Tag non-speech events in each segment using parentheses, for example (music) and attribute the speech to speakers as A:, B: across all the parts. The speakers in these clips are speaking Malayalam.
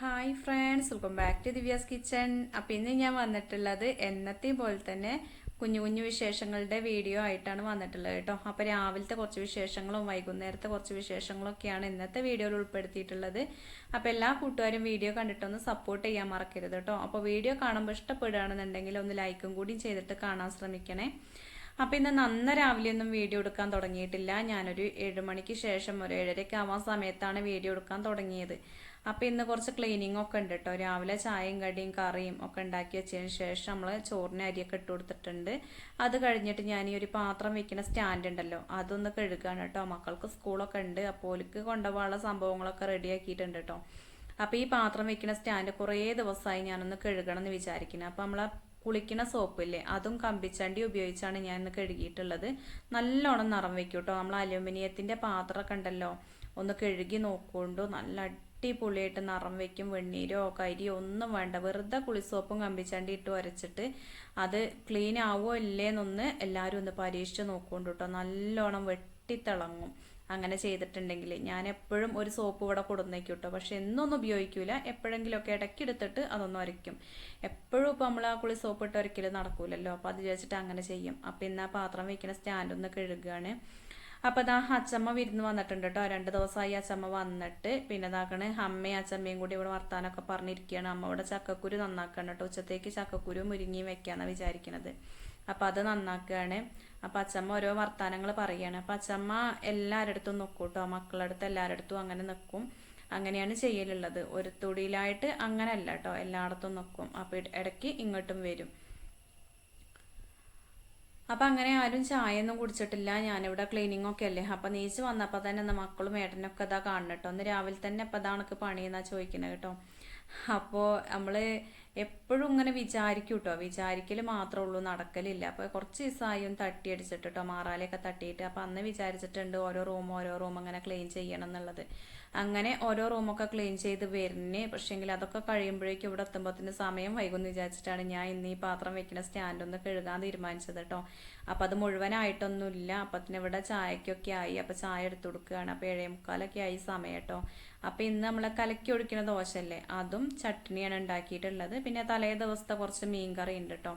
A: Hi friends welcome back to Divya's kitchen അപ്പം ഇന്ന് ഞാൻ വന്നിട്ടുള്ളത് എന്നത്തെയും പോലെ തന്നെ കുഞ്ഞു കുഞ്ഞു വിശേഷങ്ങളുടെ വീഡിയോ ആയിട്ടാണ് വന്നിട്ടുള്ളത് കേട്ടോ. അപ്പോൾ രാവിലത്തെ കുറച്ച് വിശേഷങ്ങളും വൈകുന്നേരത്തെ കുറച്ച് വിശേഷങ്ങളൊക്കെയാണ് ഇന്നത്തെ വീഡിയോയിൽ ഉൾപ്പെടുത്തിയിട്ടുള്ളത്. അപ്പോൾ എല്ലാ കൂട്ടുകാരും വീഡിയോ കണ്ടിട്ടൊന്ന് സപ്പോർട്ട് ചെയ്യാൻ മറക്കരുത് കേട്ടോ. അപ്പോൾ വീഡിയോ കാണുമ്പോൾ ഇഷ്ടപ്പെടുകയാണെന്നുണ്ടെങ്കിൽ ഒന്ന് ലൈക്കും കൂടിയും ചെയ്തിട്ട് കാണാൻ ശ്രമിക്കണേ. അപ്പം ഇന്ന് നന്ന രാവിലെ ഒന്നും വീഡിയോ എടുക്കാൻ തുടങ്ങിയിട്ടില്ല. ഞാനൊരു ഏഴ് മണിക്ക് ശേഷം ഒരു ഏഴരയ്ക്ക് ആവാൻ സമയത്താണ് വീഡിയോ എടുക്കാൻ തുടങ്ങിയത്. അപ്പം ഇന്ന് കുറച്ച് ക്ലീനിങ് ഒക്കെ ഉണ്ട് കേട്ടോ രാവിലെ ചായയും കടിയും കറിയും ഒക്കെ ഉണ്ടാക്കി വെച്ചതിന് ശേഷം നമ്മൾ ചോറിന് അരിയൊക്കെ ഇട്ട് കൊടുത്തിട്ടുണ്ട്. അത് കഴിഞ്ഞിട്ട് ഞാൻ ഈ ഒരു പാത്രം വെക്കുന്ന സ്റ്റാൻഡ് ഉണ്ടല്ലോ അതൊന്ന് കഴുകാണ് കേട്ടോ മക്കൾക്ക് സ്കൂളൊക്കെ ഉണ്ട് അപ്പോൾ ഓലിക്ക് കൊണ്ടുപോകാനുള്ള സംഭവങ്ങളൊക്കെ റെഡിയാക്കിയിട്ടുണ്ട് കേട്ടോ അപ്പോൾ ഈ പാത്രം വെക്കുന്ന സ്റ്റാൻഡ് കുറേ ദിവസമായി ഞാനൊന്ന് കഴുകണം എന്ന് വിചാരിക്കുന്നത് അപ്പോൾ നമ്മളെ കുളിക്കുന്ന സോപ്പില്ലേ അതും കമ്പിച്ചണ്ടി ഉപയോഗിച്ചാണ് ഞാൻ ഇന്ന് കഴുകിയിട്ടുള്ളത്. നല്ലോണം നിറം വെക്കും കേട്ടോ നമ്മൾ അലുമിനിയത്തിന്റെ പാത്രമൊക്കെ ഉണ്ടല്ലോ ഒന്ന് കഴുകി നോക്കുകൊണ്ടു നല്ല അടിപൊളിയായിട്ട് നിറം വെക്കും. വെണ്ണീരോ കരിയോ ഒന്നും വേണ്ട. വെറുതെ കുളിസോപ്പും കമ്പിച്ചാണ്ടി ഇട്ട് ഉരച്ചിട്ട് അത് ക്ലീൻ ആവോ ഇല്ലേന്നൊന്ന് എല്ലാവരും ഒന്ന് പരീക്ഷിച്ച് നോക്കുകൊണ്ട് കേട്ടോ നല്ലോണം വെട്ടിത്തിളങ്ങും. അങ്ങനെ ചെയ്തിട്ടുണ്ടെങ്കിൽ ഞാൻ എപ്പോഴും ഒരു സോപ്പ് ഇവിടെ കൊടുന്നേക്കും കേട്ടോ പക്ഷെ എന്നൊന്നും ഉപയോഗിക്കൂല. എപ്പോഴെങ്കിലുമൊക്കെ ഇടയ്ക്ക് എടുത്തിട്ട് അതൊന്ന് ഉരയ്ക്കും എപ്പോഴും ഇപ്പോൾ നമ്മൾ ആ കുളി സോപ്പ് ഇട്ട് ഒരിക്കലും നടക്കൂലല്ലോ. അപ്പോൾ അത് വിചാരിച്ചിട്ട് അങ്ങനെ ചെയ്യും. അപ്പം ഇന്ന് ആ പാത്രം വയ്ക്കുന്ന സ്റ്റാൻഡ് ഒന്ന് കഴുകുകയാണ് അപ്പോൾ അതാ അച്ചമ്മ വിരുന്ന് വന്നിട്ടുണ്ട് കേട്ടോ. രണ്ട് ദിവസമായി അച്ചമ്മ വന്നിട്ട്. പിന്നെ ഇതാക്കണ് അമ്മയും അച്ചമ്മയും കൂടി ഇവിടെ വർത്താനൊക്കെ പറഞ്ഞിരിക്കുകയാണ്. അമ്മ ഇവിടെ ചക്കക്കുരു നന്നാക്കണം കേട്ടോ. ഉച്ചത്തേക്ക് ചക്കക്കുരു മുരിങ്ങിയും വെക്കാന്നാണ് വിചാരിക്കുന്നത് അപ്പൊ അത് നന്നാക്കുകയാണ് അപ്പം അച്ചമ്മ ഓരോ വർത്താനങ്ങൾ പറയാണ്. അപ്പം അച്ചമ്മ എല്ലാവരുടെ അടുത്തും നോക്കും കേട്ടോ. മക്കളുടെ അടുത്ത് എല്ലാവരുടെ അടുത്തും അങ്ങനെ നിൽക്കും അങ്ങനെയാണ് ചെയ്യലുള്ളത്. ഒരു തൊടിയിലായിട്ട് അങ്ങനെയല്ല കേട്ടോ. എല്ലായിടത്തും നിൽക്കും അപ്പം ഇടയ്ക്ക് ഇങ്ങോട്ടും വരും. അപ്പം അങ്ങനെ ആരും ചായയൊന്നും കുടിച്ചിട്ടില്ല. ഞാനിവിടെ ക്ലീനിങ് ഒക്കെ അല്ലേ? അപ്പം നീച്ച് വന്നപ്പോൾ തന്നെ എന്താ മക്കളും ഏട്ടനൊക്കെ ഇതാ കാണണം കേട്ടോ ഒന്ന് രാവിലെ തന്നെ അപ്പം ഇതാണ് പണിയെന്നാ ചോദിക്കുന്നത് കേട്ടോ അപ്പോൾ നമ്മൾ എപ്പോഴും ഇങ്ങനെ വിചാരിക്കും കേട്ടോ വിചാരിക്കൽ മാത്രമേ ഉള്ളൂ നടക്കലില്ല. അപ്പോൾ കുറച്ച് ദിവസമായി തട്ടിയടിച്ചിട്ട് കേട്ടോ മാറാലയൊക്കെ തട്ടിയിട്ട്. അപ്പോൾ അന്ന് വിചാരിച്ചിട്ടുണ്ട് ഓരോ റൂം ഓരോ റൂം അങ്ങനെ ക്ലീൻ ചെയ്യണം എന്നുള്ളത്. അങ്ങനെ ഓരോ റൂമൊക്കെ ക്ലീൻ ചെയ്ത് വരുന്നേ. പക്ഷേങ്കിൽ അതൊക്കെ കഴിയുമ്പോഴേക്കും ഇവിടെ എത്തുമ്പോഴത്തിന് സമയം വൈകുമെന്ന് വിചാരിച്ചിട്ടാണ് ഞാൻ ഇന്ന് ഈ പാത്രം വെക്കുന്ന സ്റ്റാൻഡ് ഒന്ന് കഴുകാൻ തീരുമാനിച്ചത് കേട്ടോ അപ്പം അത് മുഴുവനായിട്ടൊന്നുമില്ല. അപ്പത്തിന് ഇവിടെ ചായക്കൊക്കെ ആയി. അപ്പം ചായ എടുത്തു കൊടുക്കുകയാണ്. അപ്പോൾ ഏഴേ മുക്കാലൊക്കെ ആയി സമയം കേട്ടോ അപ്പം ഇന്ന് നമ്മൾ കലക്കി ഒഴിക്കുന്ന ദോശ അല്ലേ അതും ചട്നിയാണ് ഉണ്ടാക്കിയിട്ടുള്ളത്. പിന്നെ തലേ ദിവസത്തെ കുറച്ച് മീൻ കറി ഉണ്ട് കേട്ടോ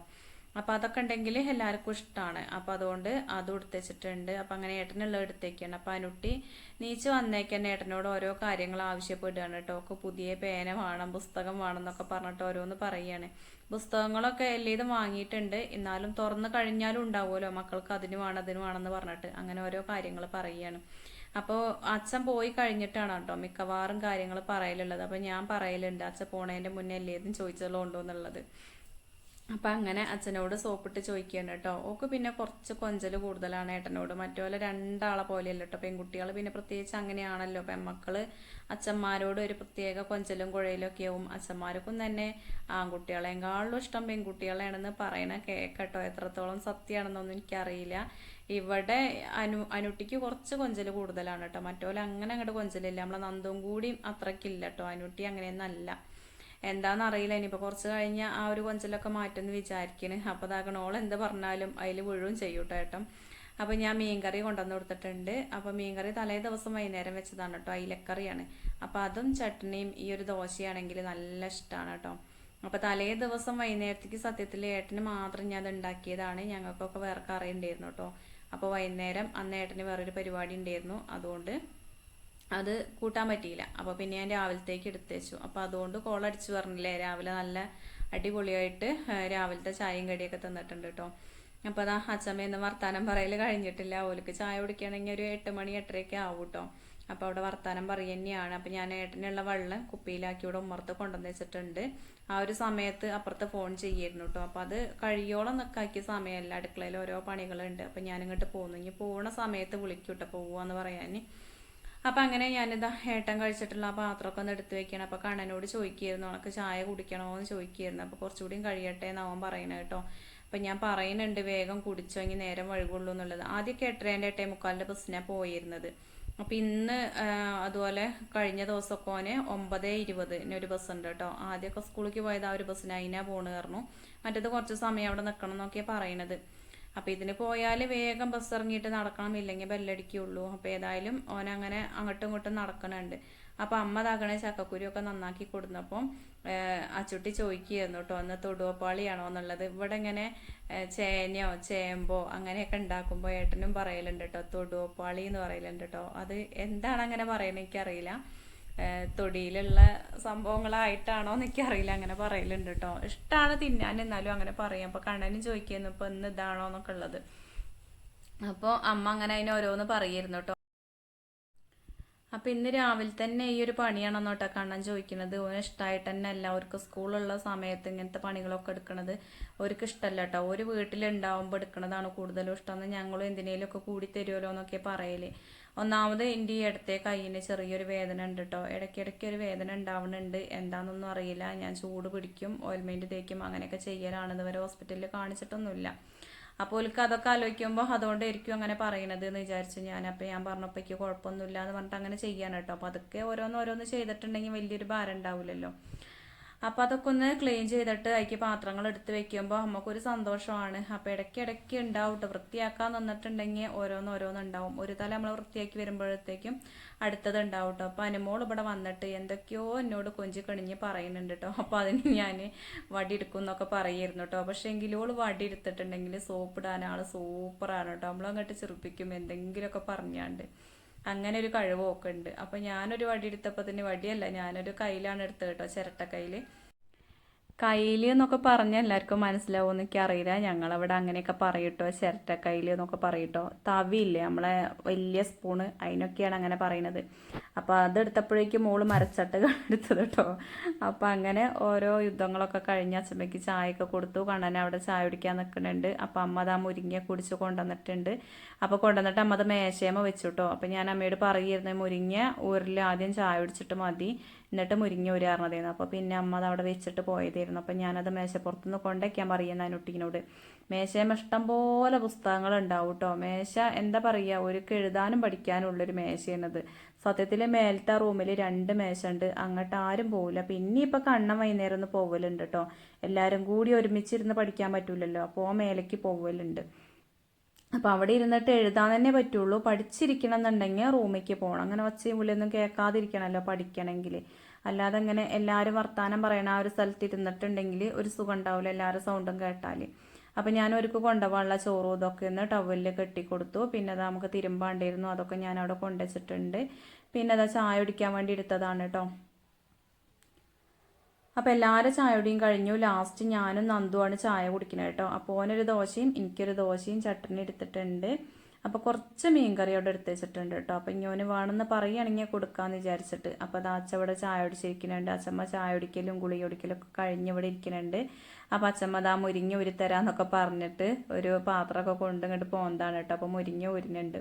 A: അപ്പോൾ അതൊക്കെ ഉണ്ടെങ്കിൽ എല്ലാവർക്കും ഇഷ്ടമാണ് അപ്പോൾ അതുകൊണ്ട് അതും എടുത്തുവെച്ചിട്ടുണ്ട് അപ്പോൾ അങ്ങനെ ഏട്ടനുള്ള എടുത്തേക്കാണ്. അപ്പോൾ അനുട്ടി നീച്ച് വന്നേക്കന്നെ ഏട്ടനോട് ഓരോ കാര്യങ്ങൾ ആവശ്യപ്പെടുകയാണ് കേട്ടോ. ഒക്കെ പുതിയ പേന വേണം പുസ്തകം വേണം എന്നൊക്കെ പറഞ്ഞിട്ട് ഓരോന്ന് പറയുകയാണ് പുസ്തകങ്ങളൊക്കെ എല്ലാം വാങ്ങിയിട്ടുണ്ട്. എന്നാലും തുറന്നു കഴിഞ്ഞാലും ഉണ്ടാവുമല്ലോ. മക്കൾക്ക് അതിന് വേണം അതിന് വേണമെന്ന് പറഞ്ഞിട്ട് അങ്ങനെ ഓരോ കാര്യങ്ങൾ പറയുകയാണ് അപ്പോൾ അച്ഛൻ പോയി കഴിഞ്ഞിട്ടാണ് കേട്ടോ മിക്കവാറും കാര്യങ്ങൾ പറയലുള്ളത്. അപ്പോൾ ഞാൻ പറയലുണ്ട് അച്ഛൻ പോണേന്റെ മുന്നേ എല്ലാതും ചോദിച്ചല്ലോ ഉണ്ടോ എന്നുള്ളത്. അപ്പം അങ്ങനെ അച്ഛനോട് സോപ്പിട്ട് ചോദിക്കുകയാണ് കേട്ടോ. ഓക്ക് പിന്നെ കുറച്ച് കൊഞ്ചൽ കൂടുതലാണ് ഏട്ടനോട്. മറ്റുപോലെ രണ്ടാളെ പോലെയല്ല കേട്ടോ. പെൺകുട്ടികൾ പിന്നെ പ്രത്യേകിച്ച് അങ്ങനെയാണല്ലോ. പെൺമക്കൾ അച്ഛന്മാരോട് ഒരു പ്രത്യേക കൊഞ്ചലും കുഴയിലും ഒക്കെ ആവും. അച്ഛന്മാർക്കും തന്നെ ആൺകുട്ടികളെങ്കാളും ഇഷ്ടം പെൺകുട്ടികളാണെന്ന് പറയണ കേക്കട്ടോ എത്രത്തോളം സത്യമാണെന്നൊന്നും എനിക്കറിയില്ല. ഇവിടെ അനു അനുട്ടിക്ക് കുറച്ച് കൊഞ്ചൽ കൂടുതലാണ് കേട്ടോ. മറ്റോലെ അങ്ങനെ അങ്ങോട്ട് കൊഞ്ചലില്ല. നമ്മളെ നന്ദും കൂടിയും അത്രക്കില്ല കേട്ടോ. അനുട്ടി അങ്ങനെയൊന്നല്ല എന്താണെന്ന് അറിയില്ല. ഇനിയിപ്പോൾ കുറച്ച് കഴിഞ്ഞ് ആ ഒരു കൊഞ്ചലൊക്കെ മാറ്റുമെന്ന് വിചാരിക്കണ്. അപ്പോൾ അതാകണം ഓൾ എന്ത് പറഞ്ഞാലും അതിൽ മുഴുവൻ ചെയ്യൂട്ടോ ഏട്ടം. അപ്പോൾ ഞാൻ മീൻകറി കൊണ്ടുവന്ന് കൊടുത്തിട്ടുണ്ട്. അപ്പോൾ മീൻകറി തലേ ദിവസം വൈകുന്നേരം വെച്ചതാണ് കേട്ടോ അയിലക്കറിയാണ്. അപ്പോൾ അതും ചട്നിയും ഈ ഒരു ദോശയാണെങ്കിൽ നല്ല ഇഷ്ടമാണ് കേട്ടോ അപ്പോൾ തലേ ദിവസം വൈകുന്നേരത്തേക്ക് സത്യത്തിൽ ഏട്ടന് മാത്രം ഞാൻ അത് ഉണ്ടാക്കിയതാണ്. ഞങ്ങൾക്കൊക്കെ വേറെ കറി ഉണ്ടായിരുന്നു കേട്ടോ അപ്പോൾ വൈകുന്നേരം അന്ന് ഏട്ടന് വേറൊരു പരിപാടി ഉണ്ടായിരുന്നു. അതുകൊണ്ട് അത് കൂട്ടാൻ പറ്റിയില്ല. അപ്പോൾ പിന്നെ ഞാൻ രാവിലത്തേക്ക് എടുത്തേച്ചു. അപ്പൊ അപ്പോൾ അതുകൊണ്ട് കോൾ അടിച്ചു പറഞ്ഞില്ലേ രാവിലെ നല്ല അടിപൊളിയായിട്ട് രാവിലത്തെ ചായയും കടിയൊക്കെ തന്നിട്ടുണ്ട് കേട്ടോ അപ്പോൾ അതാ അച്ഛമ്മ വർത്താനം പറയൽ കഴിഞ്ഞിട്ടില്ല. ഓലക്ക് ചായ കുടിക്കുകയാണെങ്കിൽ ഒരു എട്ട് മണി എട്ടരയൊക്കെ ആവും കേട്ടോ അപ്പോൾ അവിടെ വർത്താനം പറയുക തന്നെയാണ്. അപ്പോൾ ഞാൻ ഏട്ടനുള്ള വെള്ളം കുപ്പിയിലാക്കി ഇവിടെ ഉമ്മർത്ത് കൊണ്ടുവന്ന് വെച്ചിട്ടുണ്ട്. ആ ഒരു സമയത്ത് അപ്പുറത്ത് ഫോൺ ചെയ്യായിരുന്നു കേട്ടോ അപ്പോൾ അത് കഴിയോളം നിൽക്കാക്കിയ സമയമല്ല. അടുക്കളയിൽ ഓരോ പണികളുണ്ട്. അപ്പോൾ ഞാനിങ്ങോട്ട് പോകുന്നു ഇനി പോകുന്ന സമയത്ത് വിളിക്കൂട്ടോ. കേട്ടോ പോവാന്ന് പറയാൻ അപ്പം അങ്ങനെ ഞാനിതാ ഏട്ടൻ കഴിച്ചിട്ടുള്ള ആ പാത്രമൊക്കെ ഒന്ന് എടുത്ത് വെക്കണം. അപ്പോൾ കണ്ണനോട് ചോദിക്കുകയായിരുന്നു ഉണക്ക് ചായ കുടിക്കണോ എന്ന് ചോദിക്കുകയായിരുന്നു അപ്പോൾ കുറച്ചുകൂടിയും കഴിയട്ടെ എന്നവൻ പറയണ കേട്ടോ. അപ്പം ഞാൻ പറയുന്നുണ്ട് വേഗം കുടിച്ചോ ഇനി നേരം വഴുകുള്ളൂ എന്നുള്ളത്. ആദ്യമൊക്കെ എട്ടരേന്റെ എട്ടേ മുക്കാലിന്റെ ബസ്സിനാണ് പോയിരുന്നത്. അപ്പം ഇന്ന് അതുപോലെ കഴിഞ്ഞ ദിവസമൊക്കെ ഓന് ഒമ്പത് ഇരുപതിന് ഒരു ബസ് ഉണ്ട് കേട്ടോ. ആദ്യമൊക്കെ സ്കൂളിലേക്ക് പോയത് ആ ഒരു ബസ്സിന് അതിനാ പോണ് കയറുന്നു മറ്റേത് കുറച്ച് സമയം അവിടെ നിൽക്കണം എന്നൊക്കെയാണ് പറയണത്. അപ്പോൾ ഇതിന് പോയാൽ വേഗം ബസ് ഇറങ്ങിയിട്ട് നടക്കണം ഇല്ലെങ്കിൽ ബെല്ലടിക്കുള്ളൂ അപ്പോൾ ഏതായാലും ഓൻ അങ്ങനെ അങ്ങോട്ടും ഇങ്ങോട്ടും നടക്കണുണ്ട് അപ്പം അമ്മ തകണ ചക്കക്കുരിയൊക്കെ നന്നാക്കി കൊടുന്നപ്പം അച്ചുട്ടി ചോദിക്കുകയായിരുന്നു കേട്ടോ ഒന്ന് തൊടുവപ്പാളിയാണോ? എന്നുള്ളത്. ഇവിടെ ഇങ്ങനെ ചേനയോ ചേമ്പോ അങ്ങനെയൊക്കെ ഉണ്ടാക്കുമ്പോൾ ഏട്ടനും പറയലുണ്ട് കേട്ടോ തൊടുവപ്പാളി എന്ന് പറയലുണ്ട് കേട്ടോ. അത് എന്താണ് അങ്ങനെ പറയുന്നത് എനിക്കറിയില്ല. തൊടിയിലുള്ള സംഭവങ്ങളായിട്ടാണോ എന്നൊക്കെ അറിയില്ല. അങ്ങനെ പറയലുണ്ട് കേട്ടോ ഇഷ്ടമാണ് തിന്നാൻ എന്നാലും അങ്ങനെ പറയും. അപ്പോൾ കണ്ണനും ചോദിക്കുന്നു ഇപ്പൊ ഇന്ന് ഇതാണോ എന്നൊക്കെ ഉള്ളത്? അപ്പോൾ അമ്മ അങ്ങനെ അതിനെ ഓരോന്ന് പറയായിരുന്നു കേട്ടോ അപ്പൊ ഇന്ന് രാവിലെ തന്നെ ഈ ഒരു പണിയാണെന്ന് കേട്ടോ കണ്ണൻ ചോദിക്കുന്നത്. ഓന് ഇഷ്ടമായിട്ട് തന്നെ എല്ലാവർക്കും സ്കൂളുള്ള സമയത്ത് ഇങ്ങനത്തെ പണികളൊക്കെ എടുക്കുന്നത് അവർക്ക് ഇഷ്ടമല്ല കേട്ടോ ഒരു വീട്ടിലുണ്ടാവുമ്പോൾ എടുക്കണതാണ് കൂടുതലും ഇഷ്ടം. ഞങ്ങളും എന്തിനേലൊക്കെ കൂടി തരുമല്ലോ എന്നൊക്കെ പറയൽ. ഒന്നാമത് എന്റെ ഈ ഇടത്തെ കയ്യിന് ചെറിയൊരു വേദന ഉണ്ട് കേട്ടോ ഇടയ്ക്കിടയ്ക്ക് ഒരു വേദന ഉണ്ടാവുന്നുണ്ട്. എന്താണെന്നൊന്നും അറിയില്ല. ഞാൻ ചൂട് പിടിക്കും ഓയിൽമെന്റ് തേക്കും അങ്ങനെയൊക്കെ ചെയ്യലാണ്. ഇതുവരെ ഹോസ്പിറ്റലിൽ കാണിച്ചിട്ടൊന്നുമില്ല. അപ്പോൾ എനിക്ക് അതൊക്കെ ആലോചിക്കുമ്പോൾ അതുകൊണ്ടായിരിക്കും അങ്ങനെ പറയണത് എന്ന് വിചാരിച്ചു ഞാൻ അപ്പോൾ ഞാൻ പറഞ്ഞപ്പോൾ എനിക്ക് കുഴപ്പമൊന്നുമില്ല എന്ന് പറഞ്ഞിട്ട് അങ്ങനെ ചെയ്യാൻ അപ്പോൾ അതൊക്കെ ഓരോന്ന് ഓരോന്ന് ചെയ്തിട്ടുണ്ടെങ്കിൽ വലിയൊരു ഭാരം ഉണ്ടാവില്ലല്ലോ. അപ്പോൾ അതൊക്കെ ഒന്ന് ക്ലീൻ ചെയ്തിട്ട് അതിക്ക് പാത്രങ്ങൾ എടുത്ത് വെക്കുമ്പോൾ നമുക്കൊരു സന്തോഷമാണ്. അപ്പോൾ ഇടയ്ക്ക് ഇടയ്ക്ക് ഉണ്ടാവും കേട്ടോ വൃത്തിയാക്കാൻ നിന്നിട്ടുണ്ടെങ്കിൽ ഓരോന്ന് ഓരോന്ന് ഉണ്ടാവും ഒരു തല നമ്മൾ വൃത്തിയാക്കി വരുമ്പോഴത്തേക്കും അടുത്തത് ഉണ്ടാവും കേട്ടോ അപ്പോൾ അനുമോൾ ഇവിടെ വന്നിട്ട് എന്തൊക്കെയോ എന്നോട് കൊഞ്ചി കണിഞ്ഞ് പറയുന്നുണ്ട് കേട്ടോ അപ്പോൾ അതിന് ഞാൻ വടി എടുക്കും എന്നൊക്കെ പറയായിരുന്നു കേട്ടോ പക്ഷേ എങ്കിലും ഓൾ വടി എടുത്തിട്ടുണ്ടെങ്കിൽ സോപ്പ് ഇടാൻ ആൾ സൂപ്പറാണ് കേട്ടോ നമ്മളങ്ങോട്ട് ചെറുപ്പിക്കും എന്തെങ്കിലുമൊക്കെ പറഞ്ഞാണ്ട് അങ്ങനെ ഒരു കഴിവൊക്കെ ഉണ്ട് അപ്പൊ ഞാനൊരു വടി എടുത്തപ്പോൾ തന്നെ വടിയല്ല ഞാനൊരു കയ്യിലാണ് എടുത്തത് കേട്ടോ ചിരട്ട കയ്യിൽ കയ്യിൽ എന്നൊക്കെ പറഞ്ഞാൽ എല്ലാവർക്കും മനസ്സിലാവും എന്നൊക്കെ അറിയില്ല. ഞങ്ങളവിടെ അങ്ങനെയൊക്കെ പറയട്ടോ ചിരട്ട കയ്യിൽ എന്നൊക്കെ പറയട്ടോ. തവിയില്ലേ നമ്മളെ വലിയ സ്പൂണ് അതിനൊക്കെയാണ് അങ്ങനെ പറയുന്നത്. അപ്പോൾ അതെടുത്തപ്പോഴേക്കും മോൾ മരച്ചട്ട് (laughs) എടുത്തത് കേട്ടോ. അപ്പോൾ അങ്ങനെ ഓരോ യുദ്ധങ്ങളൊക്കെ കഴിഞ്ഞ് അച്ഛമ്മയ്ക്ക് ചായയൊക്കെ കൊടുത്തു. കണ്ണനെ അവിടെ ചായ കുടിക്കാൻ നിൽക്കുന്നുണ്ട്. അപ്പോൾ അമ്മ അതാ മുരിങ്ങ കുടിച്ച് കൊണ്ടുവന്നിട്ടുണ്ട്. അപ്പോൾ കൊണ്ടുവന്നിട്ട് അമ്മ അത് മേശയമ്മ വെച്ചു കേട്ടോ. അപ്പോൾ ഞാൻ അമ്മയോട് പറയുമായിരുന്നു മുരിങ്ങ ഊരിൽ ആദ്യം ചായ കുടിച്ചിട്ട് മതി. എന്നിട്ട് മുരിങ്ങ ഊരാറുന്നതായിരുന്നു അപ്പോൾ പിന്നെ അമ്മ അത് അവിടെ വെച്ചിട്ട് പോയതായിരുന്നു അപ്പോൾ ഞാനത് മേശപ്പുറത്തുനിന്ന് കൊണ്ടേക്കാൻ പറയുന്ന അനുട്ടിനോട് മേശയമ്മ ഇഷ്ടം പോലെ പുസ്തകങ്ങൾ ഉണ്ടാവും കേട്ടോ മേശ എന്താ പറയുക ഒരു എഴുതാനും പഠിക്കാനും ഉള്ളൊരു മേശയാണത്. സത്യത്തിൽ മേലത്തെ റൂമിൽ രണ്ട് മേശ ഉണ്ട് അങ്ങോട്ട് ആരും പോവില്ല. പിന്നെ ഇപ്പം കണ്ണം വൈകുന്നേരം ഒന്ന് പോവലുണ്ട് കേട്ടോ എല്ലാവരും കൂടി ഒരുമിച്ചിരുന്ന് പഠിക്കാൻ പറ്റൂലല്ലോ. അപ്പോൾ മേലേക്ക് പോവലുണ്ട്. അപ്പോൾ അവിടെ ഇരുന്നിട്ട് എഴുതാൻ തന്നെ പറ്റുള്ളൂ. പഠിച്ചിരിക്കണം എന്നുണ്ടെങ്കിൽ റൂമിലേക്ക് പോകണം. അങ്ങനെ ഒച്ചയും മുല്ലൊന്നും കേൾക്കാതിരിക്കണമല്ലോ പഠിക്കണമെങ്കിൽ. അല്ലാതെ അങ്ങനെ എല്ലാവരും വർത്തമാനം പറയണ ആ ഒരു സ്ഥലത്ത് ഇരുന്നിട്ടുണ്ടെങ്കിൽ ഒരു സുഖം ഉണ്ടാവില്ല എല്ലാവരും സൗണ്ടും കേട്ടാൽ അപ്പം ഞാൻ ഒരുക്ക് കൊണ്ടുപോകാനുള്ള ചോറും ഇതൊക്കെ ഒന്ന് ടവലിൽ കെട്ടിക്കൊടുത്തു. പിന്നെ അത് നമുക്ക് തിരുമ്പാണ്ടിരുന്നു അതൊക്കെ ഞാൻ അവിടെ കൊണ്ടുവച്ചിട്ടുണ്ട്. പിന്നെ അതാ ചായ കുടിക്കാൻ വേണ്ടി എടുത്തതാണ് കേട്ടോ അപ്പോൾ എല്ലാവരും ചായയുടെയും കഴിഞ്ഞു. ലാസ്റ്റ് ഞാനും നന്ദുവാണ് ചായ കുടിക്കുന്നത് കേട്ടോ അപ്പോൾ ഓനൊരു ദോശയും എനിക്കൊരു ദോശയും ചട്ടണി എടുത്തിട്ടുണ്ട്. അപ്പോൾ കുറച്ച് മീൻ കറി അവിടെ എടുത്ത് വെച്ചിട്ടുണ്ട് കേട്ടോ. അപ്പോൾ ഇങ്ങോന് വേണമെന്ന് പറയുകയാണെങ്കിൽ കൊടുക്കാമെന്ന് വിചാരിച്ചിട്ട്. അപ്പോൾ അത് ഇവിടെ ചായ ഒടിച്ചിരിക്കുന്നുണ്ട് അച്ഛമ്മ ചായ ഒടിക്കലും ഗുളി ഒടിക്കലും ഒക്കെ കഴിഞ്ഞ് ഇവിടെ ഇരിക്കുന്നുണ്ട്. അപ്പോൾ അച്ഛമ്മ ദാ മുരിങ്ങ ഉരുത്തരാന്നൊക്കെ പറഞ്ഞിട്ട് ഒരു പാത്രമൊക്കെ കൊണ്ട് ഇങ്ങോട്ട് പോകുന്നതാണ് കേട്ടോ. അപ്പോൾ മുരിങ്ങ ഉരുന്നുണ്ട്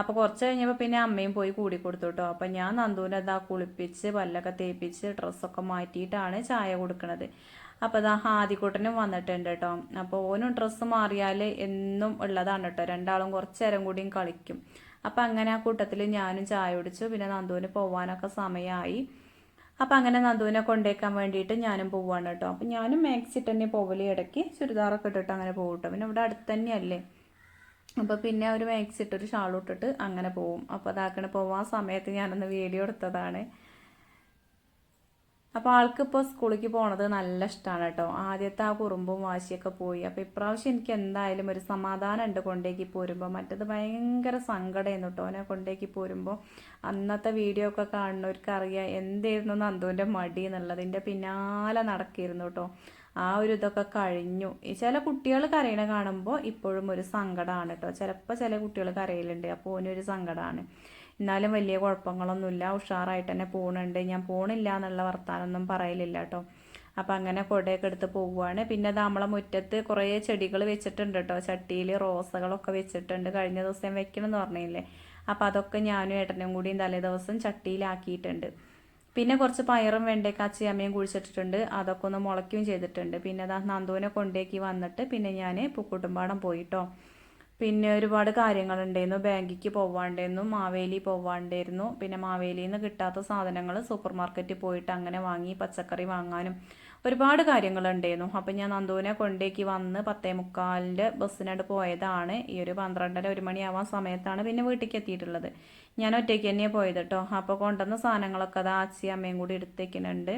A: അപ്പോൾ കുറച്ച് കഴിഞ്ഞപ്പോൾ പിന്നെ അമ്മയും പോയി കൂടി കൊടുത്തു കേട്ടോ. അപ്പം ഞാൻ നന്ദൂനെ അതാ കുളിപ്പിച്ച് പല്ലൊക്കെ തേപ്പിച്ച് ഡ്രസ്സൊക്കെ മാറ്റിയിട്ടാണ് ചായ കൊടുക്കണത്. അപ്പോൾ അതാ ആദ്യക്കൂട്ടനും വന്നിട്ടുണ്ട് കേട്ടോ അപ്പോൾ ഓനും ഡ്രസ്സ് മാറിയാൽ എന്നും ഉള്ളതാണ് കേട്ടോ രണ്ടാളും കുറച്ച് നേരം കൂടിയും കളിക്കും. അപ്പം അങ്ങനെ ആ കൂട്ടത്തിൽ ഞാനും ചായ കുടിച്ചു. പിന്നെ നന്ദുവിന് പോവാനൊക്കെ സമയമായി അപ്പം അങ്ങനെ നന്ദുവിനെ കൊണ്ടേക്കാൻ വേണ്ടിയിട്ട് ഞാനും പോവാണ് കേട്ടോ അപ്പം ഞാനും മാക്സിറ്റ് തന്നെ പോവലി ഇടയ്ക്ക് ചുരിദാറൊക്കെ ഇട്ടിട്ട് അങ്ങനെ പോകും കേട്ടോ പിന്നെ ഇവിടെ അടുത്ത് തന്നെയല്ലേ. അപ്പോൾ പിന്നെ ഒരു മാക്സിട്ടൊരു ഷാളും ഇട്ടിട്ട് അങ്ങനെ പോവും. അപ്പോൾ അതാക്കണ പോവാൻ സമയത്ത് ഞാനൊന്ന് വീഡിയോ എടുത്തതാണ്. അപ്പോൾ ആൾക്ക് ആൾക്കിപ്പോൾ സ്കൂളിലേക്ക് പോണത് നല്ല ഇഷ്ടമാണ് കേട്ടോ. ആദ്യത്തെ ആ കുറുമ്പും വാശിയൊക്കെ പോയി. അപ്പോൾ ഇപ്രാവശ്യം എനിക്ക് എന്തായാലും ഒരു സമാധാനം ഉണ്ട് കൊണ്ടേക്ക് പോരുമ്പോൾ മറ്റത് ഭയങ്കര സങ്കടമായിരുന്നു കേട്ടോ അവനെ കൊണ്ടേക്ക് പോരുമ്പോൾ അന്നത്തെ വീഡിയോ ഒക്കെ കാണുന്നവർക്ക് അറിയാം എന്തായിരുന്നു നന്ദുവിന്റെ മടി എന്നുള്ളതിന്റെ പിന്നാലെ നടക്കിയിരുന്നു കേട്ടോ ആ ഒരു ഇതൊക്കെ കഴിഞ്ഞു. ചില കുട്ടികൾ കരയണ കാണുമ്പോൾ ഇപ്പോഴും ഒരു സങ്കടമാണ് കേട്ടോ ചിലപ്പോൾ ചില കുട്ടികൾ കരയിലുണ്ട്. അപ്പോൾ ഓനൊരു സങ്കടമാണ് എന്നാലും വലിയ കുഴപ്പങ്ങളൊന്നുമില്ല. ഉഷാറായിട്ട് തന്നെ പോകുന്നുണ്ട് ഞാൻ പോകണില്ല എന്നുള്ള വർത്താനൊന്നും പറയലില്ല കേട്ടോ. അപ്പം അങ്ങനെ കുടയൊക്കെ എടുത്ത് പോവുകയാണ് പിന്നെ നമ്മളെ മുറ്റത്ത് കുറേ ചെടികൾ വെച്ചിട്ടുണ്ട് കേട്ടോ. ചട്ടിയിൽ റോസകളൊക്കെ വെച്ചിട്ടുണ്ട്. കഴിഞ്ഞ ദിവസം വെക്കണം എന്ന് പറഞ്ഞില്ലേ? അപ്പം അതൊക്കെ ഞാനും ഏട്ടനും കൂടിയും തലേ ദിവസം ചട്ടിയിലാക്കിയിട്ടുണ്ട്. പിന്നെ കുറച്ച് പയറും വെണ്ടയ്ക്ക അച്ചയമ്മയും കുഴിച്ചിട്ടിട്ടുണ്ട്. അതൊക്കെ ഒന്ന് മുളയ്ക്കുകയും ചെയ്തിട്ടുണ്ട്. പിന്നെ അതാ നന്ദുവിനെ കൊണ്ടേക്ക് വന്നിട്ട് പിന്നെ ഞാൻ പൂക്കൂട്ടുംപാടം പോയിട്ടോ പിന്നെ ഒരുപാട് കാര്യങ്ങളുണ്ടായിരുന്നു. ബാങ്കിക്ക് പോവാണ്ടായിരുന്നു മാവേലി പോവാണ്ടായിരുന്നു. പിന്നെ മാവേലിയിൽ നിന്ന് കിട്ടാത്ത സാധനങ്ങൾ സൂപ്പർ മാർക്കറ്റിൽ പോയിട്ട് അങ്ങനെ വാങ്ങി പച്ചക്കറി വാങ്ങാനും ഒരുപാട് കാര്യങ്ങളുണ്ടായിരുന്നു. അപ്പം ഞാൻ നന്ദുവിനെ കൊണ്ടേക്ക് വന്ന് പത്തേ മുക്കാലിന്റെ ബസ്സിനോട് പോയതാണ്. ഈ ഒരു പന്ത്രണ്ടര ഒരു മണിയാവാൻ സമയത്താണ് പിന്നെ വീട്ടിലേക്ക് എത്തിയിട്ടുള്ളത് ഞാൻ ഒറ്റയ്ക്ക് തന്നെയാണ് പോയത് കേട്ടോ അപ്പോൾ കൊണ്ടുവന്ന സാധനങ്ങളൊക്കെ അത് ആച്ചി അമ്മയും കൂടി എടുത്തേക്കുന്നുണ്ട്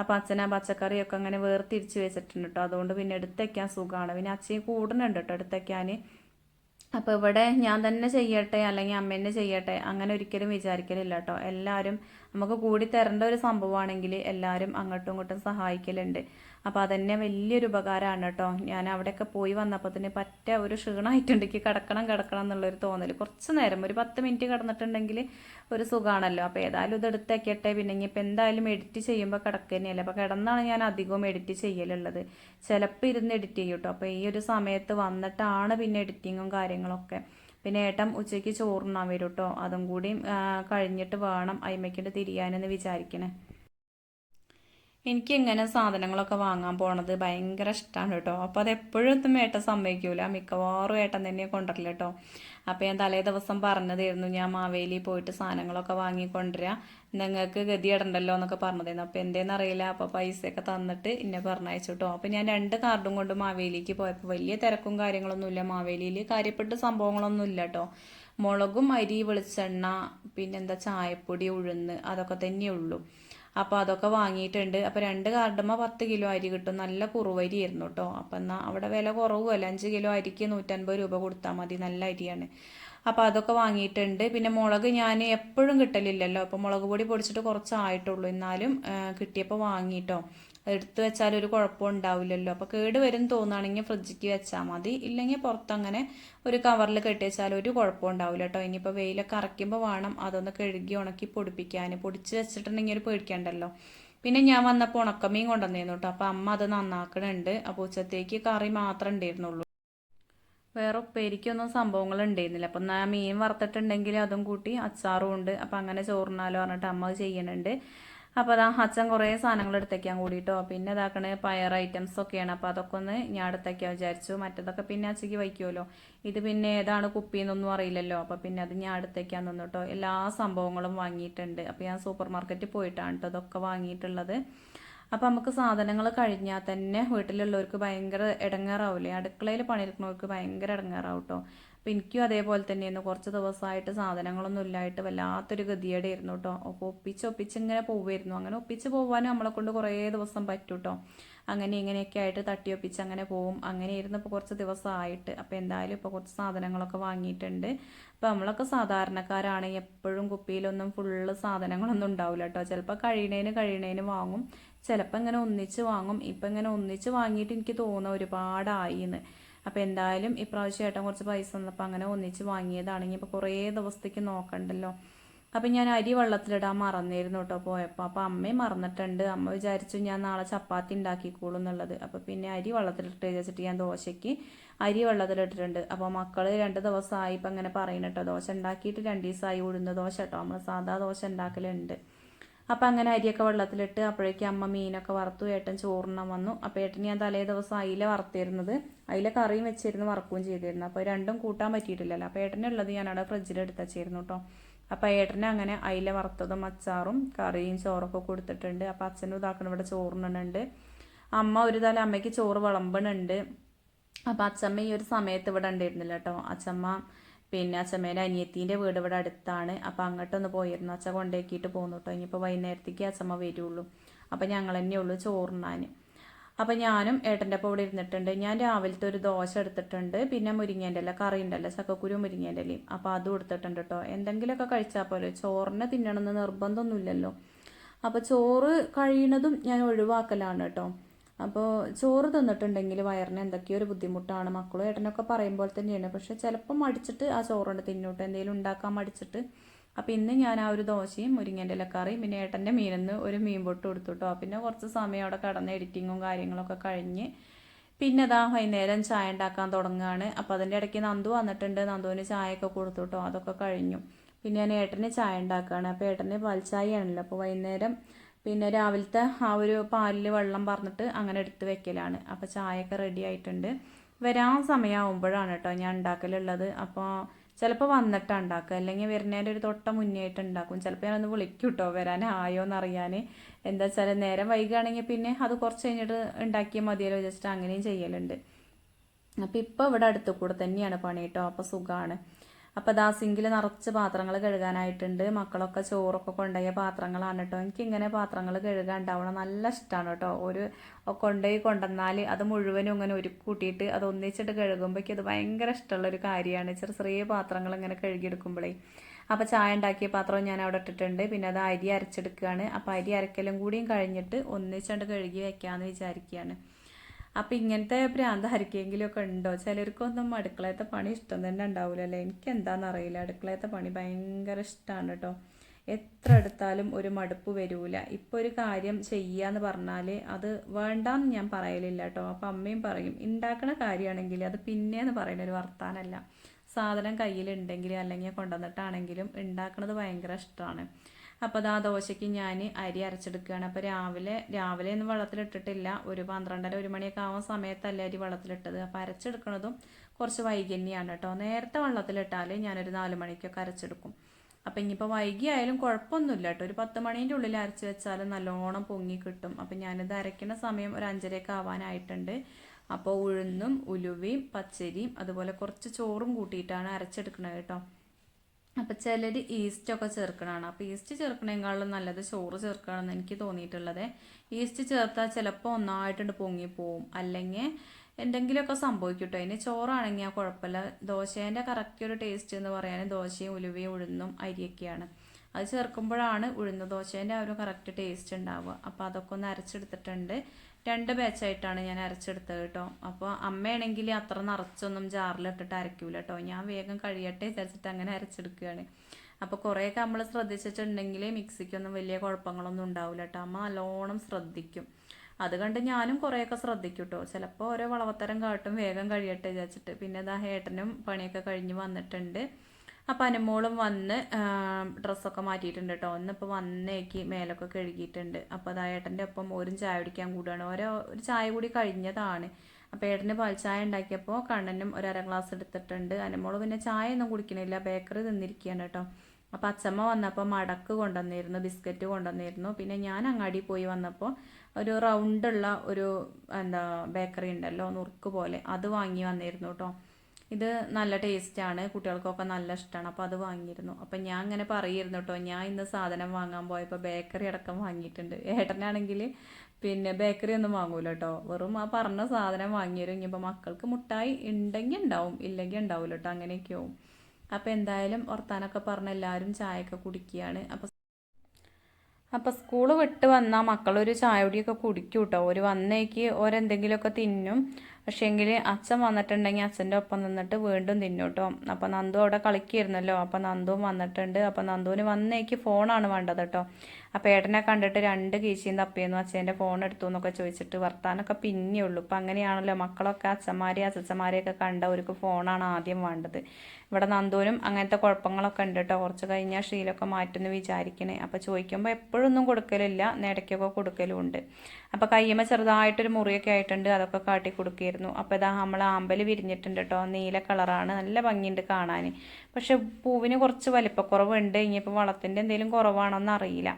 A: അപ്പം അച്ഛൻ പച്ചക്കറിയൊക്കെ അങ്ങനെ വേർതിരിച്ച് വെച്ചിട്ടുണ്ട് കേട്ടോ അതുകൊണ്ട് പിന്നെ എടുത്തേക്കാൻ സുഖമാണ് പിന്നെ അച്ഛൻ കൂടുന്നുണ്ട് കേട്ടോ എടുത്തേക്കാൻ. അപ്പോൾ ഇവിടെ ഞാൻ തന്നെ ചെയ്യട്ടെ അല്ലെങ്കിൽ അമ്മ തന്നെ ചെയ്യട്ടെ അങ്ങനെ ഒരിക്കലും വിചാരിക്കലില്ല കേട്ടോ എല്ലാവരും നമുക്ക് കൂടി തരേണ്ട ഒരു സംഭവമാണെങ്കിൽ എല്ലാവരും അങ്ങോട്ടും ഇങ്ങോട്ടും സഹായിക്കലുണ്ട്. അപ്പോൾ അതന്നെ വലിയൊരു ഉപകാരമാണ് കേട്ടോ. ഞാൻ അവിടെയൊക്കെ പോയി വന്നപ്പോൾ തന്നെ പറ്റ ഒരു ക്ഷീണമായിട്ടുണ്ട് എനിക്ക് കിടക്കണം കിടക്കണം എന്നുള്ളൊരു തോന്നൽ കുറച്ച് നേരം ഒരു പത്ത് മിനിറ്റ് കിടന്നിട്ടുണ്ടെങ്കിൽ ഒരു സുഖമാണല്ലോ അപ്പോൾ ഏതായാലും ഇത് എടുത്തേക്കട്ടെ. പിന്നെ ഇനിയിപ്പോൾ എന്തായാലും എഡിറ്റ് ചെയ്യുമ്പോൾ കിടക്കുക തന്നെയല്ലേ അപ്പോൾ കിടന്നാണ് ഞാൻ അധികവും എഡിറ്റ് ചെയ്യലുള്ളത്. ചിലപ്പോൾ ഇരുന്ന് എഡിറ്റ് ചെയ്യും കേട്ടോ. അപ്പോൾ ഈ ഒരു സമയത്ത് വന്നിട്ടാണ് പിന്നെ എഡിറ്റിങ്ങും കാര്യങ്ങളൊക്കെ. പിന്നെ ഏട്ടൻ ഉച്ചയ്ക്ക് ചോറുണ്ണാൻ വരും കേട്ടോ. അതും കൂടി കഴിഞ്ഞിട്ട് വേണം അയിമയ്ക്കിട്ട് തിരിയാനെന്ന് വിചാരിക്കണേ. എനിക്ക് ഇങ്ങനെ സാധനങ്ങളൊക്കെ വാങ്ങാൻ പോണത് ഭയങ്കര ഇഷ്ടമാണ് കേട്ടോ. അപ്പോൾ അത് എപ്പോഴും ഒന്നും ഏട്ടൻ സമ്മതിക്കൂല. മിക്കവാറും ഏട്ടൻ തന്നെ കൊണ്ടുവരില്ല കേട്ടോ. അപ്പോൾ ഞാൻ തലേ ദിവസം പറഞ്ഞതായിരുന്നു ഞാൻ മാവേലി പോയിട്ട് സാധനങ്ങളൊക്കെ വാങ്ങി കൊണ്ടുവരിക നിങ്ങൾക്ക് ഗതിയിടണ്ടല്ലോ എന്നൊക്കെ പറഞ്ഞതായിരുന്നു. അപ്പോൾ എന്തേന്ന് അറിയില്ല അപ്പോൾ പൈസയൊക്കെ തന്നിട്ട് എന്നെ പറഞ്ഞയച്ചു കേട്ടോ. അപ്പോൾ ഞാൻ രണ്ട് കാർഡും കൊണ്ട് മാവേലിക്ക് പോയപ്പോൾ വലിയ തിരക്കും കാര്യങ്ങളൊന്നുമില്ല മാവേലിയിൽ കാര്യപ്പെട്ട സംഭവങ്ങളൊന്നും ഇല്ല കേട്ടോ. മുളകും അരി വെളിച്ചെണ്ണ പിന്നെന്താ ചായപ്പൊടി ഉഴുന്ന് അതൊക്കെ തന്നെയുള്ളൂ അപ്പോൾ അതൊക്കെ വാങ്ങിയിട്ടുണ്ട്. അപ്പോൾ രണ്ട് കാർഡുമ്മ പത്ത് കിലോ അരി കിട്ടും. നല്ല കുറുവരി ആയിരുന്നു കേട്ടോ അപ്പം എന്നാൽ അവിടെ വില കുറവല്ല അഞ്ച് കിലോ അരിക്ക് നൂറ്റൻപത് രൂപ കൊടുത്താൽ മതി. നല്ല അരിയാണ്. അപ്പോൾ അതൊക്കെ വാങ്ങിയിട്ടുണ്ട്. പിന്നെ മുളക് ഞാൻ എപ്പോഴും കിട്ടലില്ലല്ലോ. അപ്പോൾ മുളക് പൊടി പൊടിച്ചിട്ട് കുറച്ചായിട്ടുള്ളൂ. എന്നാലും കിട്ടിയപ്പോൾ വാങ്ങിയിട്ടോ എടുത്തു വെച്ചാൽ ഒരു കുഴപ്പം ഉണ്ടാവില്ലല്ലോ. അപ്പോൾ കേട് വരും തോന്നുകയാണെങ്കിൽ ഫ്രിഡ്ജിക്ക് വെച്ചാൽ മതി. ഇല്ലെങ്കിൽ പുറത്തങ്ങനെ ഒരു കവറിൽ കെട്ടി വെച്ചാൽ ഒരു കുഴപ്പം ഉണ്ടാവില്ല കേട്ടോ. ഇനിയിപ്പോൾ വെയിലൊക്കെ അറയ്ക്കുമ്പോൾ വേണം അതൊന്ന് കഴുകി ഉണക്കി പൊടിപ്പിക്കാൻ. പൊടിച്ച് വെച്ചിട്ടുണ്ടെങ്കിൽ ഒരു പേടിക്കണ്ടല്ലോ. പിന്നെ ഞാൻ വന്നപ്പോൾ ഉണക്കമീൻ കൊണ്ടുവന്നിരുന്നു കേട്ടോ. അപ്പോൾ അമ്മ അത് നന്നാക്കണുണ്ട്. അപ്പോൾ ഉച്ചത്തേക്ക് കറി മാത്രമേ ഉണ്ടായിരുന്നുള്ളൂ. വേറെ ഉപ്പേരിക്കൊന്നും സംഭവങ്ങൾ ഉണ്ടായിരുന്നില്ല. അപ്പം എന്നാൽ മീൻ വറുത്തിട്ടുണ്ടെങ്കിൽ അതും കൂട്ടി അച്ചാറും ഉണ്ട്. അപ്പം അങ്ങനെ ചോറിനാലോ പറഞ്ഞിട്ട് അമ്മ അത് ചെയ്യുന്നുണ്ട് അപ്പോൾ അതാ അച്ഛൻ കുറേ സാധനങ്ങൾ എടുത്തേക്കാൻ കൂടിയിട്ടോ പിന്നെ ഇതാക്കണേ പയർ ഐറ്റംസ് ഒക്കെയാണ്. അപ്പോൾ അതൊക്കെ ഒന്ന് ഞാൻ എടുത്തേക്കാൻ വിചാരിച്ചു. മറ്റതൊക്കെ പിന്നെ അച്ഛക്ക് വയ്ക്കുമല്ലോ ഇത് പിന്നെ ഏതാണ് കുപ്പിന്നൊന്നും അറിയില്ലല്ലോ. അപ്പോൾ പിന്നെ അത് ഞാൻ എടുത്തേക്കാൻ നിന്നു എല്ലാ സംഭവങ്ങളും വാങ്ങിയിട്ടുണ്ട്. അപ്പോൾ ഞാൻ സൂപ്പർ മാർക്കറ്റിൽ പോയിട്ടാണ് കേട്ടോ അതൊക്കെ വാങ്ങിയിട്ടുള്ളത്. അപ്പോൾ നമുക്ക് സാധനങ്ങൾ കഴിഞ്ഞാൽ തന്നെ വീട്ടിലുള്ളവർക്ക് ഭയങ്കര ഇടങ്ങാറാവില്ലേ അടുക്കളയിൽ പണിയെടുക്കുന്നവർക്ക് ഭയങ്കര ഇടങ്ങാറാവും കേട്ടോ അപ്പോൾ എനിക്കും അതേപോലെ തന്നെയായിരുന്നു. കുറച്ച് ദിവസമായിട്ട് സാധനങ്ങളൊന്നും ഇല്ലായിട്ട് വല്ലാത്തൊരു ഗതിയേടായിരുന്നു കേട്ടോ അപ്പോൾ ഒപ്പിച്ച് ഒപ്പിച്ച് ഇങ്ങനെ പോവുമായിരുന്നു അങ്ങനെ ഒപ്പിച്ച് പോകാനും നമ്മളെ കൊണ്ട് കുറേ ദിവസം പറ്റും കേട്ടോ അങ്ങനെ ഇങ്ങനെയൊക്കെ ആയിട്ട് തട്ടി ഒപ്പിച്ച് അങ്ങനെ പോവും. അങ്ങനെ ഇരുന്ന് ഇപ്പോൾ കുറച്ച് ദിവസമായിട്ട്. അപ്പോൾ എന്തായാലും ഇപ്പോൾ കുറച്ച് സാധനങ്ങളൊക്കെ വാങ്ങിയിട്ടുണ്ട്. അപ്പോൾ നമ്മളൊക്കെ സാധാരണക്കാരാണ്. എപ്പോഴും കുപ്പിയിലൊന്നും ഫുള്ള് സാധനങ്ങളൊന്നും ഉണ്ടാവില്ല കേട്ടോ ചിലപ്പോൾ കഴിയണേന് കഴിയണേന് വാങ്ങും. ചിലപ്പോൾ ഇങ്ങനെ ഒന്നിച്ച് വാങ്ങും. ഇപ്പം ഇങ്ങനെ ഒന്നിച്ച് വാങ്ങിയിട്ട് എനിക്ക് തോന്നുന്ന ഒരുപാടായി എന്ന് അപ്പോൾ എന്തായാലും ഇപ്രാവശ്യം ഏട്ടൻ കുറച്ച് പൈസ തന്നപ്പോൾ അങ്ങനെ ഒന്നിച്ച് വാങ്ങിയതാണെങ്കിൽ ഇപ്പോൾ കുറേ ദിവസത്തേക്ക് നോക്കണ്ടല്ലോ. അപ്പം ഞാൻ അരി വെള്ളത്തിലിടാൻ മറന്നിരുന്നു കേട്ടോ പോയപ്പോൾ അപ്പോൾ അമ്മയും മറന്നിട്ടുണ്ട്. അമ്മ വിചാരിച്ചു ഞാൻ നാളെ ചപ്പാത്തി ഉണ്ടാക്കിക്കോളും എന്നുള്ളത്. അപ്പോൾ പിന്നെ അരി വെള്ളത്തിലിട്ട് വെച്ചിട്ട് ഞാൻ ദോശയ്ക്ക് അരി വെള്ളത്തിലിട്ടിട്ടുണ്ട്. അപ്പോൾ മക്കൾ രണ്ട് ദിവസമായി ഇപ്പം അങ്ങനെ പറയുന്നുട്ടോ ദോശ ഉണ്ടാക്കിയിട്ട് രണ്ട് ദിവസമായി ഉഴുന്ന ദോശ കേട്ടോ നമ്മൾ സാധാ ദോശ ഉണ്ടാക്കലുണ്ട്. അപ്പം അങ്ങനെ അരിയൊക്കെ വെള്ളത്തിലിട്ട് അപ്പോഴേക്കും അമ്മ മീനൊക്കെ വറുത്തു ഏട്ടൻ ചോറിനം വന്നു. അപ്പോൾ ഏട്ടൻ ഞാൻ തലേ ദിവസം അയില വറുത്തിരുന്നത്. അയില കറിയും വെച്ചിരുന്നു വറക്കുകയും ചെയ്തിരുന്നു. അപ്പോൾ രണ്ടും കൂട്ടാൻ പറ്റിയിട്ടില്ലല്ലോ. അപ്പോൾ ഏട്ടനുള്ളത് ഞാനവിടെ ഫ്രിഡ്ജിൽ എടുത്ത് വെച്ചിരുന്നു കേട്ടോ അപ്പോൾ ഏട്ടന് അങ്ങനെ അയില വറുത്തതും അച്ചാറും കറിയും ചോറൊക്കെ കൊടുത്തിട്ടുണ്ട്. അപ്പോൾ അച്ഛനും ഇതാക്കണം ഇവിടെ ചോറിനുണ്ട് അമ്മ ഒരു തല അമ്മയ്ക്ക് ചോറ് വിളമ്പണുണ്ട് അപ്പോൾ അച്ഛമ്മ ഈ ഒരു സമയത്ത് ഇവിടെ ഉണ്ടായിരുന്നില്ല കേട്ടോ അച്ഛമ്മ പിന്നെ അച്ഛമ്മേന്റെ അനിയത്തീന്റെ വീട് ഇവിടെ അടുത്താണ്. അപ്പോൾ അങ്ങോട്ടൊന്ന് പോയിരുന്നു. അച്ഛ കൊണ്ടേക്കിയിട്ട് പോന്നു കേട്ടോ ഇനിയിപ്പോൾ വൈകുന്നേരത്തേക്ക് അച്ഛമ്മ വരുള്ളൂ. അപ്പോൾ ഞങ്ങൾ തന്നെയുള്ളൂ ചോറിനാൻ അപ്പം ഞാനും ഏട്ടന്റെ ഒപ്പം ഇവിടെ ഇരുന്നിട്ടുണ്ട്. ഞാൻ രാവിലത്തെ ഒരു ദോശ എടുത്തിട്ടുണ്ട്. പിന്നെ മുരിങ്ങേന്റെ ഇല കറി ഉണ്ടല്ലോ ചക്കക്കുരു മുരിങ്ങേന്റെ ഇലയും. അപ്പോൾ അതും എടുത്തിട്ടുണ്ട് കേട്ടോ എന്തെങ്കിലുമൊക്കെ കഴിച്ചാൽ പോലെ ചോറിനെ തിന്നണമെന്ന് നിർബന്ധമൊന്നുമില്ലല്ലോ. അപ്പോൾ ചോറ് കഴിയണതും ഞാൻ ഒഴിവാക്കലാണ് കേട്ടോ അപ്പോൾ ചോറ് തിന്നിട്ടുണ്ടെങ്കിൽ വയറിന് എന്തൊക്കെയോ ഒരു ബുദ്ധിമുട്ടാണ്. മക്കളും ഏട്ടനൊക്കെ പറയുമ്പോൾ തന്നെയാണ്. പക്ഷെ ചിലപ്പോൾ മടിച്ചിട്ട് ആ ചോറുണ്ട് തിന്നോട്ട്. എന്തെങ്കിലും ഉണ്ടാക്കാൻ മടിച്ചിട്ട്. അപ്പോൾ ഇന്ന് ഞാൻ ആ ഒരു ദോശയും മുരിങ്ങേന്റെ ഇലക്കറിയും പിന്നെ ഏട്ടന്റെ മീനെന്ന് ഒരു മീൻ പൊട്ട് കൊടുത്തു കേട്ടോ. പിന്നെ കുറച്ച് സമയം അവിടെ കടന്ന് എഡിറ്റിങ്ങും കാര്യങ്ങളൊക്കെ കഴിഞ്ഞ് പിന്നെ അതാ വൈകുന്നേരം ചായ ഉണ്ടാക്കാൻ തുടങ്ങുകയാണ്. അപ്പോൾ അതിന്റെ ഇടയ്ക്ക് നന്ദു വന്നിട്ടുണ്ട്. നന്ദുവിന് ചായയൊക്കെ കൊടുത്തു കേട്ടോ. അതൊക്കെ കഴിഞ്ഞു. പിന്നെ ഞാൻ ഏട്ടന് ചായ ഉണ്ടാക്കുകയാണ്. അപ്പോൾ ഏട്ടന് ചായയാണല്ലോ അപ്പോൾ വൈകുന്നേരം പിന്നെ രാവിലത്തെ ആ ഒരു പാലിൽ വെള്ളം പറഞ്ഞിട്ട് അങ്ങനെ എടുത്ത് വെക്കലാണ്. അപ്പോൾ ചായയൊക്കെ റെഡി ആയിട്ടുണ്ട്. വരാൻ സമയമാകുമ്പോഴാണ് കേട്ടോ ഞാൻ ഉണ്ടാക്കലുള്ളത്. അപ്പോൾ ചിലപ്പോൾ വന്നിട്ടാണ് ഉണ്ടാക്കുക അല്ലെങ്കിൽ വരുന്നതിന്റെ ഒരു തൊട്ട മുന്നേ ആയിട്ട് ഉണ്ടാക്കും. ചിലപ്പോൾ ഞാനൊന്ന് വിളിക്കും കേട്ടോ വരാനായോ എന്നറിയാൻ എന്താ വെച്ചാൽ നേരം വൈകുകയാണെങ്കിൽ പിന്നെ അത് കുറച്ച് കഴിഞ്ഞിട്ട് ഉണ്ടാക്കിയാൽ മതിയല്ലോ ജസ്റ്റ് അങ്ങനെയും ചെയ്യലുണ്ട്. അപ്പോൾ ഇപ്പോൾ ഇവിടെ അടുത്ത് കൂടെ തന്നെയാണ് പണി കേട്ടോ അപ്പോൾ സുഖമാണ് അപ്പോൾ ദാ സിങ്കിൽ നിറച്ച് പാത്രങ്ങൾ കഴുകാനായിട്ടുണ്ട്. മക്കളൊക്കെ ചോറൊക്കെ കൊണ്ടുപോയ പാത്രങ്ങളാണ് കേട്ടോ എനിക്കിങ്ങനെ പാത്രങ്ങൾ കഴുകാൻ ഉണ്ടാവണം. നല്ല ഇഷ്ടമാണ് കേട്ടോ ഒരു കൊണ്ടുപോയി കൊണ്ടുവന്നാൽ അത് മുഴുവനും ഇങ്ങനെ ഒരു കൂട്ടിയിട്ട് അത് ഒന്നിച്ചിട്ട് കഴുകുമ്പോഴേക്കും അത് ഭയങ്കര ഇഷ്ടമുള്ള ഒരു കാര്യമാണ്. ചെറിയ ചെറിയ പാത്രങ്ങൾ ഇങ്ങനെ കഴുകിയെടുക്കുമ്പോഴേ. അപ്പോൾ ചായ ഉണ്ടാക്കിയ പാത്രം ഞാൻ അവിടെ ഇട്ടിട്ടുണ്ട്. പിന്നെ അത് അരി അരച്ചെടുക്കുകയാണ്. അപ്പോൾ അരി അരക്കലും കൂടിയും കഴിഞ്ഞിട്ട് ഒന്നിച്ചണ്ട് കഴുകി വെക്കാമെന്ന് വിചാരിക്കുകയാണ്. അപ്പം ഇങ്ങനത്തെ ഭ്രാന്ത് ആർക്കെങ്കിലുമൊക്കെ ഉണ്ടോ? ചിലർക്കൊന്നും അടുക്കളയത്തെ പണി ഇഷ്ടം തന്നെ ഉണ്ടാവില്ലല്ലേ എനിക്ക് എന്താണെന്ന് അറിയില്ല അടുക്കളയത്തെ പണി ഭയങ്കര ഇഷ്ടമാണ് കേട്ടോ എത്ര എടുത്താലും ഒരു മടുപ്പ് വരൂല. ഇപ്പോൾ ഒരു കാര്യം ചെയ്യാന്ന് പറഞ്ഞാൽ അത് വേണ്ടാന്ന് ഞാൻ പറയലില്ല കേട്ടോ അപ്പം അമ്മയും പറയും ഉണ്ടാക്കണ കാര്യമാണെങ്കിൽ അത് പിന്നെയെന്ന് പറയുന്ന ഒരു വർത്താനല്ല. സാധനം കയ്യിലുണ്ടെങ്കിൽ അല്ലെങ്കിൽ കൊണ്ടുവന്നിട്ടാണെങ്കിലും ഉണ്ടാക്കുന്നത് ഭയങ്കര ഇഷ്ടമാണ്. അപ്പോൾ അതാ ദോശയ്ക്ക് ഞാൻ അരി അരച്ചെടുക്കുകയാണ്. അപ്പോൾ രാവിലെ രാവിലെ ഒന്നും വെള്ളത്തിലിട്ടിട്ടില്ല. ഒരു പന്ത്രണ്ടര ഒരു മണിയൊക്കെ ആവുന്ന സമയത്തല്ല അരി വെള്ളത്തിലിട്ടത്. അപ്പോൾ അരച്ചെടുക്കുന്നതും കുറച്ച് വൈകി കേട്ടോ. നേരത്തെ വെള്ളത്തിലിട്ടാൽ ഞാനൊരു നാല് മണിക്കൊക്കെ അരച്ചെടുക്കും. അപ്പം ഇനിയിപ്പോൾ വൈകി ആയാലും കുഴപ്പമൊന്നുമില്ല കേട്ടോ. ഒരു പത്ത് മണീന്റെ ഉള്ളിൽ അരച്ച് വെച്ചാൽ നല്ലോണം പൊങ്ങി കിട്ടും. അപ്പം ഞാനിത് അരയ്ക്കുന്ന സമയം ഒരു അഞ്ചരയൊക്കെ ആവാനായിട്ടുണ്ട്. അപ്പോൾ ഉഴുന്നും ഉലുവയും പച്ചരിയും അതുപോലെ കുറച്ച് ചോറും കൂട്ടിയിട്ടാണ് അരച്ചെടുക്കുന്നത് കേട്ടോ. അപ്പം ചിലർ ഈസ്റ്റൊക്കെ ചേർക്കണതാണ്. അപ്പോൾ ഈസ്റ്റ് ചേർക്കണേക്കാളും നല്ലത് ചോറ് ചേർക്കണമെന്ന് എനിക്ക് തോന്നിയിട്ടുള്ളത്. ഈസ്റ്റ് ചേർത്താൽ ചിലപ്പോൾ ഒന്നായിട്ടുണ്ട് പൊങ്ങിപ്പോവും. അല്ലെങ്കിൽ എന്തെങ്കിലുമൊക്കെ സംഭവിക്കും കേട്ടോ ഇനി ചോറാണെങ്കിൽ ആ കുഴപ്പമില്ല. ദോശേന്റെ കറക്റ്റ് ഒരു ടേസ്റ്റ് എന്ന് പറയാൻ ദോശയും ഉലുവയും ഉഴുന്നും അരിയൊക്കെയാണ്. അത് ചേർക്കുമ്പോഴാണ് ഉഴുന്ന ദോശേന്റെ ആ ഒരു കറക്റ്റ് ടേസ്റ്റ് ഉണ്ടാവുക. അപ്പോൾ അതൊക്കെ ഒന്ന് അരച്ചെടുത്തിട്ടുണ്ട്. രണ്ട് ബാച്ചായിട്ടാണ് ഞാൻ അരച്ചെടുത്തത് കേട്ടോ അപ്പോൾ അമ്മയാണെങ്കിൽ അത്ര നിറച്ചൊന്നും ജാറിലിട്ടിട്ട് അരയ്ക്കൂല കേട്ടോ ഞാൻ വേഗം കഴിയട്ടെ വിചാരിച്ചിട്ട് അങ്ങനെ അരച്ചെടുക്കുകയാണ്. അപ്പോൾ കുറേയൊക്കെ നമ്മൾ ശ്രദ്ധിച്ചിട്ടുണ്ടെങ്കിൽ മിക്സിക്കൊന്നും വലിയ കുഴപ്പങ്ങളൊന്നും ഉണ്ടാവില്ല കേട്ടോ അമ്മ നല്ലോണം ശ്രദ്ധിക്കും. അത് കണ്ട് ഞാനും കുറേയൊക്കെ ശ്രദ്ധിക്കും കേട്ടോ ചിലപ്പോൾ ഓരോ വളവത്തരം കാട്ടും വേഗം കഴിയട്ടെ വിചാരിച്ചിട്ട്. പിന്നെ ഇതാ ഏട്ടനും പണിയൊക്കെ കഴിഞ്ഞ് വന്നിട്ടുണ്ട്. അപ്പം അനുമോളും വന്ന് ഡ്രസ്സൊക്കെ മാറ്റിയിട്ടുണ്ട് കേട്ടോ ഒന്നിപ്പോൾ വന്നേക്ക് മേലൊക്കെ കഴുകിയിട്ടുണ്ട്. അപ്പോൾ അത് ഏട്ടന്റെ ഒപ്പം ഓരും ചായ കുടിക്കാൻ കൂടുകയാണ് ഓരോ ഒരു ചായ കൂടി കഴിഞ്ഞതാണ്. അപ്പോൾ ഏട്ടന് പാൽ ചായ ഉണ്ടാക്കിയപ്പോൾ കണ്ണനും ഒരു അര ഗ്ലാസ് എടുത്തിട്ടുണ്ട്. അനുമോൾ പിന്നെ ചായ ഒന്നും കുടിക്കണില്ല. ബേക്കറി തിന്നിരിക്കുകയാണ് കേട്ടോ അപ്പോൾ അച്ചമ്മ വന്നപ്പോൾ മടക്ക് കൊണ്ടുവന്നിരുന്നു ബിസ്ക്കറ്റ് കൊണ്ടുവന്നിരുന്നു. പിന്നെ ഞാൻ അങ്ങാടി പോയി വന്നപ്പോൾ ഒരു റൗണ്ടുള്ള ഒരു എന്താ ബേക്കറി ഉണ്ടല്ലോ നുറുക്ക് പോലെ അത് വാങ്ങി വന്നിരുന്നു കേട്ടോ ഇത് നല്ല ടേസ്റ്റാണ് കുട്ടികൾക്കൊക്കെ നല്ല ഇഷ്ടമാണ് അപ്പോൾ അത് വാങ്ങിയിരുന്നു. അപ്പം ഞാൻ അങ്ങനെ പറയുന്നു കേട്ടോ ഞാൻ ഇന്ന് സാധനം വാങ്ങാൻ പോയപ്പോൾ ബേക്കറി അടക്കം വാങ്ങിയിട്ടുണ്ട്. ഏട്ടനാണെങ്കിൽ പിന്നെ ബേക്കറി ഒന്നും വാങ്ങൂല കേട്ടോ വെറും ആ പറഞ്ഞ സാധനം വാങ്ങിയൊരു ഇനിയിപ്പോൾ മക്കൾക്ക് മുട്ടായി ഉണ്ടെങ്കിൽ ഉണ്ടാവും ഇല്ലെങ്കിൽ ഉണ്ടാവില്ല കേട്ടോ അങ്ങനെയൊക്കെ ആവും. അപ്പോൾ എന്തായാലും വർത്താനൊക്കെ പറഞ്ഞ് എല്ലാവരും ചായയൊക്കെ കുടിക്കുകയാണ്. അപ്പോൾ അപ്പോൾ സ്കൂൾ വിട്ട് വന്നാൽ മക്കളൊരു ചായ കുടിയൊക്കെ കുടിക്കും കേട്ടോ ഒരു വന്നേക്ക് ഓരെന്തെങ്കിലുമൊക്കെ തിന്നും. പക്ഷേങ്കിൽ അച്ഛൻ വന്നിട്ടുണ്ടെങ്കിൽ അച്ഛന്റെ ഒപ്പം നിന്നിട്ട് വീണ്ടും തിന്നൂട്ടോ. അപ്പോൾ നന്ദു അവിടെ കളിക്കായിരുന്നല്ലോ. അപ്പോൾ നന്ദുവും വന്നിട്ടുണ്ട്. അപ്പോൾ നന്ദുവിന് വന്നേക്ക് ഫോണാണ് വേണ്ടത് കേട്ടോ. അപ്പോൾ ഏട്ടനെ കണ്ടിട്ട് രണ്ട് കീശയും തപ്പിയെന്നു അച്ഛന്റെ ഫോൺ എടുത്തു എന്നൊക്കെ ചോദിച്ചിട്ട് വർത്താനൊക്കെ പിന്നെ ഉള്ളൂ. ഇപ്പം അങ്ങനെയാണല്ലോ മക്കളൊക്കെ അച്ഛന്മാരെയും അച്ഛന്മാരെയൊക്കെ കണ്ട അവർക്ക് ഫോണാണ് ആദ്യം വേണ്ടത്. ഇവിടെ നന്ദൂരും അങ്ങനത്തെ കുഴപ്പങ്ങളൊക്കെ ഉണ്ട് കേട്ടോ കുറച്ച് കഴിഞ്ഞാൽ ഷീലൊക്കെ മാറ്റുമെന്ന് വിചാരിക്കണേ. അപ്പോൾ ചോദിക്കുമ്പോൾ എപ്പോഴൊന്നും കൊടുക്കലില്ല ഇടയ്ക്കൊക്കെ കൊടുക്കലും ഉണ്ട്. അപ്പോൾ കയ്യമ്മ ചെറുതായിട്ടൊരു മുറിയൊക്കെ ആയിട്ടുണ്ട് അതൊക്കെ കാട്ടി കൊടുക്കുകയായിരുന്നു അപ്പോൾ ഇതാ നമ്മൾ ആമ്പൽ വിരിഞ്ഞിട്ടുണ്ട് കേട്ടോ നീല കളറാണ്. നല്ല ഭംഗിയുണ്ട് കാണാൻ. പക്ഷെ പൂവിന് കുറച്ച് വലിപ്പക്കുറവുണ്ട്. ഇനിയിപ്പോൾ വളത്തിന്റെ എന്തെങ്കിലും കുറവാണോ അറിയില്ല.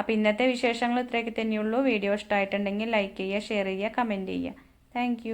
A: അപ്പോൾ ഇന്നത്തെ വിശേഷങ്ങൾ ഇത്രയൊക്കെ തന്നെയുള്ളൂ. വീഡിയോ ഇഷ്ടമായിട്ടുണ്ടെങ്കിൽ ലൈക്ക് ചെയ്യുക ഷെയർ ചെയ്യുക കമന്റ് ചെയ്യുക. താങ്ക്